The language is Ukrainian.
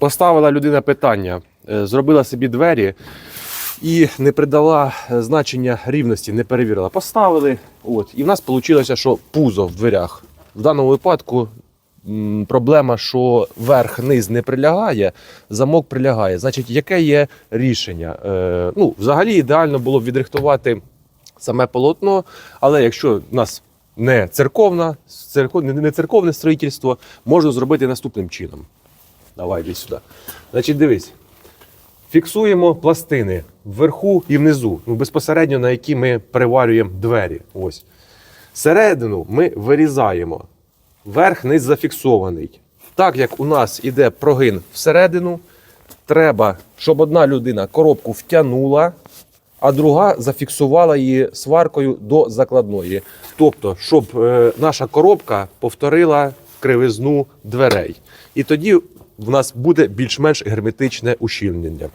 Поставила людина питання, е, зробила собі двері і не придала е, значення рівності, не перевірила. Поставили, от, і в нас вийшло, що пузо в дверях. В даному випадку проблема, що верх-низ не прилягає, замок прилягає. Значить, яке є рішення? Е, ну, взагалі ідеально було б відрихтувати саме полотно, але якщо в нас не церковна, церков, не- не церковне строїтельство, можна зробити наступним чином. Давай йди сюди. Значить, дивись. Фіксуємо пластини вверху і внизу, ну, безпосередньо на які ми приварюємо двері. Ось. Середину ми вирізаємо. Верх низ зафіксований. Так як у нас іде прогин всередину, треба, щоб одна людина коробку втягнула, а друга зафіксувала її сваркою до закладної. Тобто, щоб е, наша коробка повторила кривизну дверей. І тоді в нас буде більш-менш герметичне ущільнення.